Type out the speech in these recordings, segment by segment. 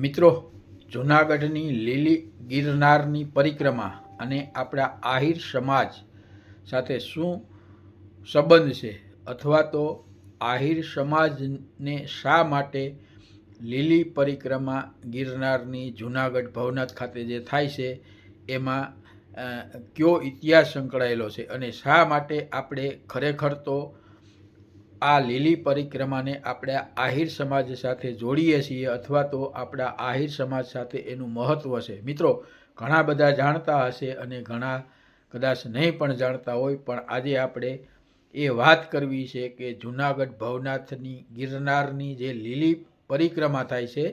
મિત્રો, જૂનાગઢની લીલી ગિરનારની પરિક્રમા અને આપણા આહિર સમાજ સાથે શું સંબંધ છે? અથવા તો આહિર સમાજને શા માટે લીલી પરિક્રમા ગિરનારની જૂનાગઢ ભવનાથ ખાતે જે થાય છે, એમાં કયો ઇતિહાસ સંકળાયેલો છે અને શા માટે આપણે ખરેખર તો આ લીલી પરિક્રમાને આપણે આહિર સમાજ સાથે જોડીએ છીએ અથવા તો આપણા આહિર સમાજ સાથે એનું મહત્ત્વ છે. મિત્રો, ઘણા બધા જાણતા હશે અને ઘણા કદાચ નહીં પણ જાણતા હોય, પણ આજે આપણે એ વાત કરવી છે કે જૂનાગઢ ભવનાથની, ગિરનારની જે લીલી પરિક્રમા થાય છે,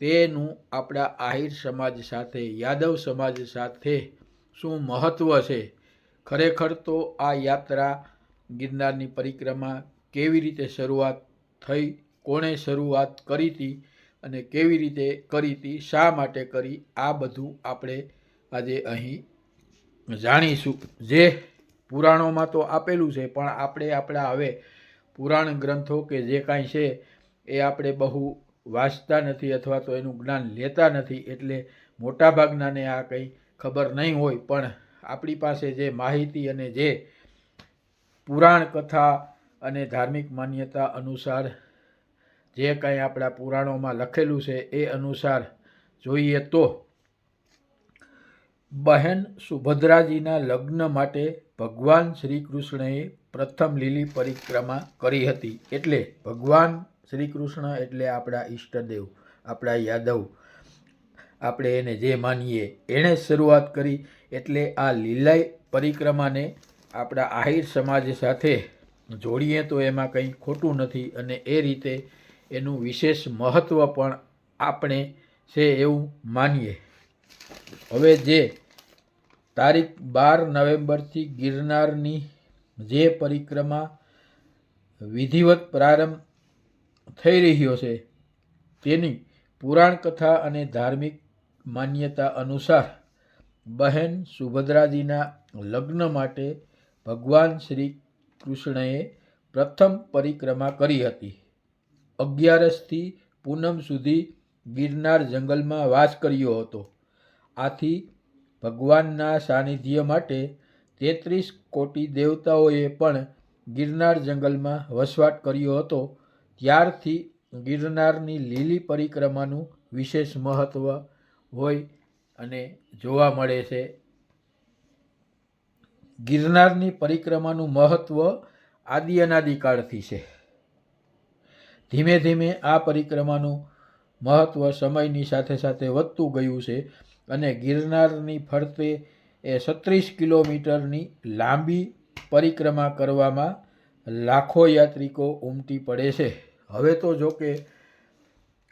તેનું આપણા આહિર સમાજ સાથે, યાદવ સમાજ સાથે શું મહત્ત્વ છે? ખરેખર તો આ યાત્રા ગિરનારની પરિક્રમા કેવી રીતે શરૂઆત થઈ, કોણે શરૂઆત કરી હતી અને કેવી રીતે કરી હતી, શા માટે કરી, આ બધું આપણે આજે અહીં જાણીશું. જે પુરાણોમાં તો આપેલું છે, પણ આપણે આપણા હવે પુરાણ ગ્રંથો કે જે કાંઈ છે, એ આપણે બહુ વાંચતા નથી અથવા તો એનું જ્ઞાન લેતા નથી એટલે મોટાભાગનાને આ કંઈ ખબર નહીં હોય. પણ આપણી પાસે જે માહિતી અને જે પુરાણ કથા અને ધાર્મિક માન્યતા અનુસાર જે કાંઈ આપણા પુરાણોમાં લખેલું છે એ અનુસાર જોઈએ તો બહેન સુભદ્રાજીના લગ્ન માટે ભગવાન શ્રી કૃષ્ણએ પ્રથમ લીલી પરિક્રમા કરી હતી. એટલે ભગવાન શ્રી કૃષ્ણ એટલે આપણા ઈષ્ટદેવ, આપણા યાદવ. આપણે એને જે માનીએ એણે શરૂઆત કરી. એટલે આ લીલાઈ પરિક્રમાને આપણા આહિર સમાજ સાથે જોડીએ તો એમાં કંઈ ખોટું નથી અને એ રીતે એનું વિશેષ મહત્ત્વ પણ આપણે છે એવું માનીએ. હવે જે તારીખ બાર નવેમ્બરથી ગિરનારની જે પરિક્રમા વિધિવત પ્રારંભ થઈ રહ્યો છે, તેની પુરાણ કથા અને ધાર્મિક માન્યતા અનુસાર બહેન સુભદ્રાજીના લગ્ન માટે ભગવાન શ્રી કૃષ્ણએ પ્રથમ પરિક્રમા કરી હતી. અગિયારસથી પૂનમ સુધી ગિરનાર જંગલમાં વાસ કર્યો હતો. આથી ભગવાનના સાનિધ્ય માટે તેત્રીસ કોટી દેવતાઓએ પણ ગિરનાર જંગલમાં વસવાટ કર્યો હતો. ત્યારથી ગિરનારની લીલી પરિક્રમાનું વિશેષ મહત્ત્વ હોય અને જોવા મળે છે. ગિરનારની પરિક્રમાનું મહત્ત્વ આદિ અનાદિકાળથી છે. ધીમે ધીમે આ પરિક્રમાનું મહત્ત્વ સમયની સાથે સાથે વધતું ગયું છે અને ગિરનારની ફરતે એ છત્રીસ કિલોમીટરની લાંબી પરિક્રમા કરવામાં લાખો યાત્રિકો ઉમટી પડે છે. હવે તો જો કે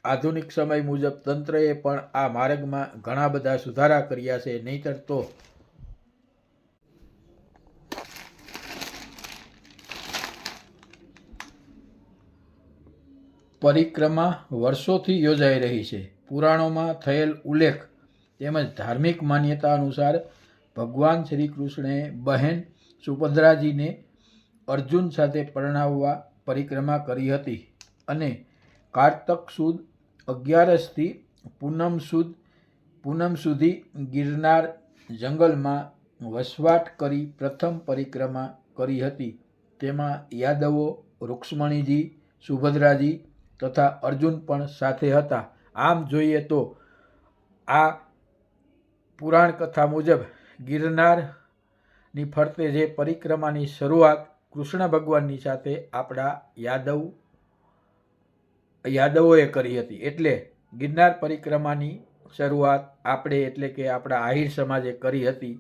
આધુનિક સમય મુજબ તંત્રએ પણ આ માર્ગમાં ઘણા બધા સુધારા કર્યા છે, નહીંતર તો પરિક્રમા વર્ષોથી યોજાઈ રહી છે. પુરાણોમાં થયેલ ઉલ્લેખ તેમજ ધાર્મિક માન્યતા અનુસાર ભગવાન શ્રી કૃષ્ણએ બહેન સુભદ્રાજીને અર્જુન સાથે પરણાવવા પરિક્રમા કરી હતી અને કારતક સુદ અગિયારસથી પૂનમ સુદ, પૂનમ સુધી ગિરનાર જંગલમાં વસવાટ કરી પ્રથમ પરિક્રમા કરી હતી. તેમાં યાદવો, રૂક્ષ્મણીજી, સુભદ્રાજી તથા અર્જુન પણ સાથે હતા. આમ જોઈએ તો આ પુરાણ કથા મુજબ ગિરનારની ફરતે જે પરિક્રમાની શરૂઆત કૃષ્ણ ભગવાનની સાથે આપણા યાદવ, યાદવોએ કરી હતી. એટલે ગિરનાર પરિક્રમાની શરૂઆત આપણે એટલે કે આપણા આહિર સમાજે કરી હતી.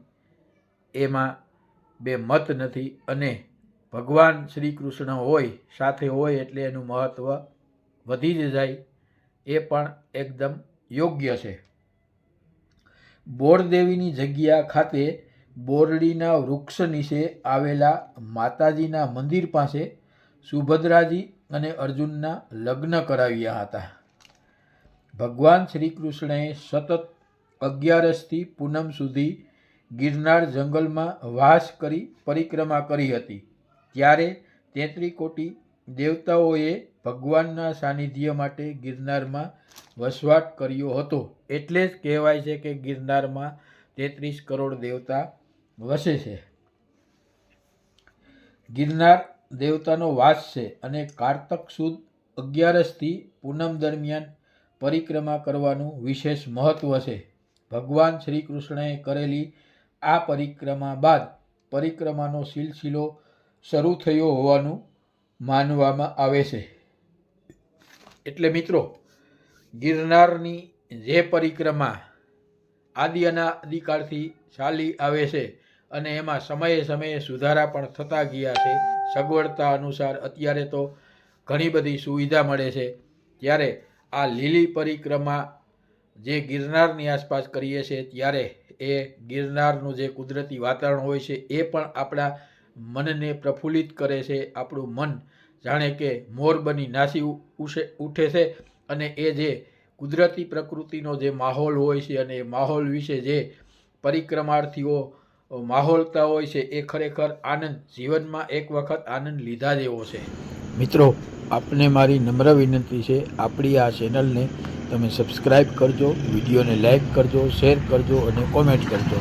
એમાં બે મત નથી અને ભગવાન શ્રી કૃષ્ણ હોય, સાથે હોય એટલે એનું મહત્ત્વ વધી જ જાય, એ પણ એકદમ યોગ્ય છે. બોરદેવીની જગ્યા ખાતે બોરડીના વૃક્ષ નીચે આવેલા માતાજીના મંદિર પાસે સુભદ્રાજી અને અર્જુનના લગ્ન કરાવ્યા હતા. ભગવાન શ્રી કૃષ્ણએ સતત અગિયારસથી પૂનમ સુધી ગિરનાર જંગલમાં વાસ કરી પરિક્રમા કરી હતી. ત્યારે તેત્રી કોટી દેવતાઓએ ભગવાનના સાનિધ્ય માટે ગિરનારમાં વસવાટ કર્યો હતો. એટલે જ કહેવાય છે કે ગિરનારમાં તેત્રીસ કરોડ દેવતા વસે છે. ગિરનાર દેવતાનો વાસ છે અને કારતક સુદ અગિયારસથી પૂનમ દરમિયાન પરિક્રમા કરવાનું વિશેષ મહત્ત્વ છે. ભગવાન શ્રી કૃષ્ણએ કરેલી આ પરિક્રમા બાદ પરિક્રમાનો સિલસિલો શરૂ થયો હોવાનું માનવામાં આવે છે. એટલે મિત્રો, ગિરનારની જે પરિક્રમા આદિ અનાદિકાળથી ચાલી આવે છે અને એમાં સમયે સમયે સુધારા પણ થતા ગયા છે, સગવડતા અનુસાર અત્યારે તો ઘણી બધી સુવિધા મળે છે. ત્યારે આ લીલી પરિક્રમા જે ગિરનારની આસપાસ કરીએ છીએ, ત્યારે એ ગિરનારનું જે કુદરતી વાતાવરણ હોય છે, એ પણ આપણા મનને પ્રફુલ્લિત કરે છે, આપણું મન જાણે કે મોર બની નાસી ઉઠે છે અને એ જે કુદરતી પ્રકૃતિનો જે માહોલ હોય છે અને એ માહોલ વિશે જે પરિક્રમાર્થીઓ માહોલતા હોય છે, એ ખરેખર આનંદ, જીવનમાં એક વખત આનંદ લીધા જેવો છે. મિત્રો, આપને મારી નમ્ર વિનંતી છે, આપણી આ ચેનલને તમે સબસ્ક્રાઈબ કરજો, વિડીયોને લાઈક કરજો, શેર કરજો અને કોમેન્ટ કરજો.